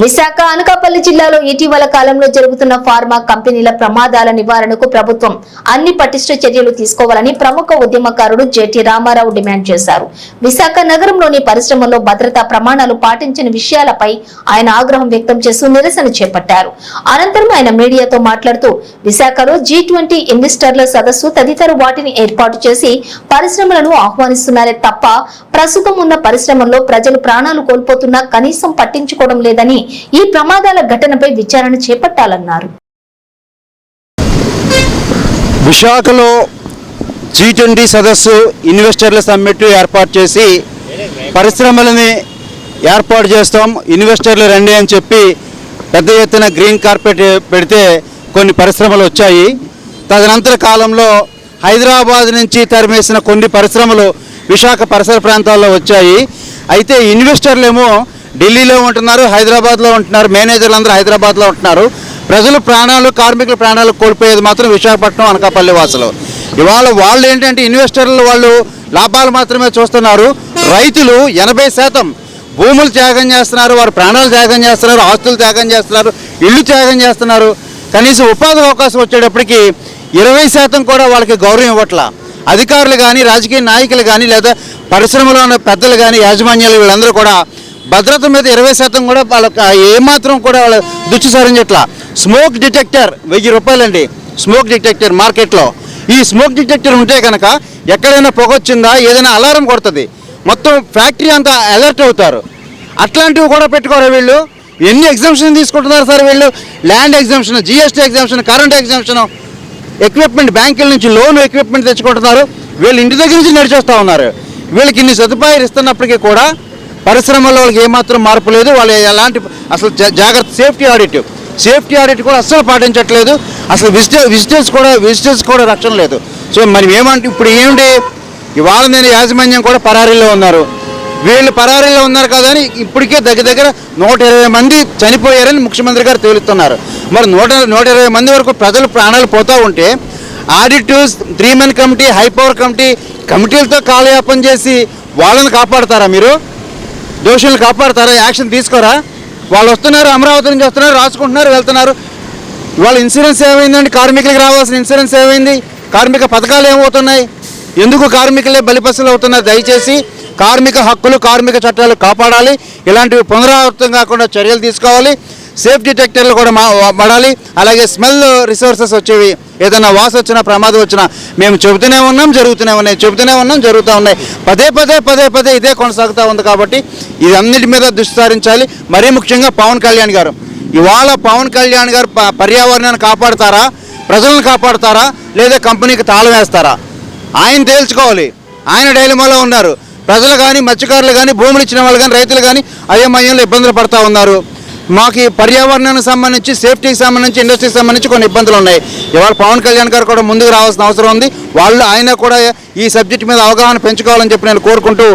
విశాఖ అనకాపల్లి జిల్లాలో ఇటీవల కాలంలో జరుగుతున్న ఫార్మా కంపెనీల ప్రమాదాల నివారణకు ప్రభుత్వం అన్ని పటిష్ట చర్యలు తీసుకోవాలని ప్రముఖ ఉద్యమకారుడు జెటి రామారావు డిమాండ్ చేశారు. విశాఖ నగరంలోని పరిశ్రమల్లో భద్రతా ప్రమాణాలు పాటించిన విషయాలపై ఆయన ఆగ్రహం వ్యక్తం చేస్తూ నిరసన చేపట్టారు. అనంతరం ఆయన మీడియాతో మాట్లాడుతూ విశాఖలో జీ ట్వంటీ ఇన్వెస్టర్ల సదస్సు తదితర వాటిని ఏర్పాటు చేసి పరిశ్రమలను ఆహ్వానిస్తున్నారే తప్ప ప్రస్తుతం ఉన్న పరిశ్రమల్లో ప్రజలు ప్రాణాలు కోల్పోతున్నా కనీసం పట్టించుకోవడం లేదని ఈ ప్రమాదాల ఘటనపై విచారణ చేపట్టాలన్నారు. విశాఖలో జీ ట్వంటీ సదస్సు ఇన్వెస్టర్ల సమ్మిట్ ఏర్పాటు చేసి పరిశ్రమలని ఏర్పాటు చేస్తాం. ఇన్వెస్టర్లు రండి అని చెప్పి పెద్ద ఎత్తున గ్రీన్ కార్పెట్ పెడితే కొన్ని పరిశ్రమలు వచ్చాయి. తదనంతర కాలంలో హైదరాబాద్ నుంచి తరిమేసిన కొన్ని పరిశ్రమలు విశాఖ పరిసర ప్రాంతాల్లో వచ్చాయి. అయితే ఇన్వెస్టర్లేమో ఢిల్లీలో ఉంటున్నారు హైదరాబాద్లో ఉంటున్నారు మేనేజర్లు అందరూ హైదరాబాద్లో ఉంటున్నారు. ప్రజలు ప్రాణాలు కార్మికుల ప్రాణాలు కోల్పోయేది మాత్రం విశాఖపట్నం అనకాపల్లి వాసులు. ఇవాళ వాళ్ళు ఏంటంటే ఇన్వెస్టర్లు వాళ్ళు లాభాలు మాత్రమే చూస్తున్నారు. రైతులు ఎనభై శాతం భూములు త్యాగం చేస్తున్నారు వారు ప్రాణాలు త్యాగం చేస్తున్నారు ఆస్తులు త్యాగం చేస్తున్నారు ఇల్లు త్యాగం చేస్తున్నారు. కనీసం ఉపాధి అవకాశం వచ్చేటప్పటికి ఇరవై శాతం కూడా వాళ్ళకి గౌరవం ఇవ్వట్లా. అధికారులు కానీ రాజకీయ నాయకులు కానీ లేదా పరిశ్రమలో ఉన్న పెద్దలు కానీ యాజమాన్యాలు వీళ్ళందరూ కూడా భద్రత మీద ఇరవై శాతం కూడా వాళ్ళకి ఏమాత్రం కూడా వాళ్ళ దృష్టి సారించట్లా స్మోక్ డిటెక్టర్ వెయ్యి రూపాయలండి. స్మోక్ డిటెక్టర్ మార్కెట్లో. ఈ స్మోక్ డిటెక్టర్ ఉంటే కనుక ఎక్కడైనా పొగ వచ్చిందా ఏదైనా అలారం కొడుతుంది మొత్తం ఫ్యాక్టరీ అంతా అలర్ట్ అవుతారు. అట్లాంటివి కూడా పెట్టుకోరు వీళ్ళు? ఎన్ని ఎగ్జామ్షన్ తీసుకుంటున్నారు సార్ వీళ్ళు? Land exemption GST exemption current exemption equipment బ్యాంకుల నుంచి లోన్ ఎక్విప్మెంట్ తెచ్చుకుంటున్నారు. వీళ్ళు ఇంటి దగ్గర నుంచి నడిచేస్తూ ఉన్నారు. వీళ్ళకి ఇన్ని సదుపాయాలు ఇస్తున్నప్పటికీ కూడా పరిశ్రమలో వాళ్ళకి ఏమాత్రం మార్పు లేదు. వాళ్ళు ఎలాంటి అసలు జా- జాగ్రత్త సేఫ్టీ ఆడిట్. సేఫ్టీ ఆడిట్ కూడా అస్సలు పాటించట్లేదు. అసలు విజిటర్ విజిటర్స్ కూడా విజిటర్స్ కూడా రక్షణ లేదు. సో మరి ఏమంటే ఇప్పుడు ఏమిటి ఇవాళ నేను యాజమాన్యం కూడా పరారీలో ఉన్నారు. వీళ్ళు పరారీలో ఉన్నారు కదా అని ఇప్పటికే దగ్గర దగ్గర నూట ఇరవై మంది చనిపోయారని ముఖ్యమంత్రి గారు తేలుతున్నారు. మరి నూట నూట ఇరవై మంది వరకు ప్రజలు ప్రాణాలు పోతూ ఉంటే audit three men committee high power committee కమిటీలతో కాలయాపన చేసి వాళ్ళని కాపాడతారా మీరు? దోషులను కాపాడతారా? యాక్షన్ తీసుకోరా? వాళ్ళు వస్తున్నారు అమరావతి నుంచి వస్తున్నారు రాసుకుంటున్నారు వెళ్తున్నారు. వాళ్ళ ఇన్సూరెన్స్ ఏమైందండి? కార్మికులకు రావాల్సిన ఇన్సూరెన్స్ ఏమైంది? కార్మిక పథకాలు ఏమవుతున్నాయి? ఎందుకు కార్మికులే బలిపశులు అవుతున్నారు? దయచేసి కార్మిక హక్కులు కార్మిక చట్టాలు కాపాడాలి. ఇలాంటివి పునరావృతం కాకుండా చర్యలు తీసుకోవాలి. సేఫ్ డిటెక్టర్లు కూడా మా వాడాలి. అలాగే స్మెల్ రిసోర్సెస్ వచ్చేవి ఏదైనా వాస వచ్చినా ప్రమాదం వచ్చినా మేము చెబుతూనే ఉన్నాం జరుగుతూనే ఉన్నాయి చెబుతూనే ఉన్నాం జరుగుతూ ఉన్నాయి. పదే పదే పదే పదే ఇదే కొనసాగుతూ ఉంది కాబట్టి ఇదన్నిటి అన్నిటి మీద దృష్టి సారించాలి. మరీ ముఖ్యంగా పవన్ కళ్యాణ్ గారు. ఇవాళ పవన్ కళ్యాణ్ గారు ప- పర్యావరణాన్ని కాపాడుతారా? ప్రజలను కాపాడుతారా? లేదా కంపెనీకి తాళం వేస్తారా? ఆయన తేల్చుకోవాలి. ఆయన డైలమాలో ఉన్నారు. ప్రజలు కానీ మత్స్యకారులు కానీ భూములు ఇచ్చిన వాళ్ళు కానీ రైతులు కానీ అయోమయంలో ఇబ్బందులు పడుతూ ఉన్నారు. మాకు ఈ పర్యావరణానికి సంబంధించి సేఫ్టీకి సంబంధించి ఇండస్ట్రీకి సంబంధించి కొన్ని ఇబ్బందులు ఉన్నాయి. ఇవాళ పవన్ కళ్యాణ్ గారు కూడా ముందుకు రావాల్సిన అవసరం ఉంది. వాళ్ళు ఆయన కూడా ఈ సబ్జెక్ట్ మీద అవగాహన పెంచుకోవాలని చెప్పి నేను కోరుకుంటూ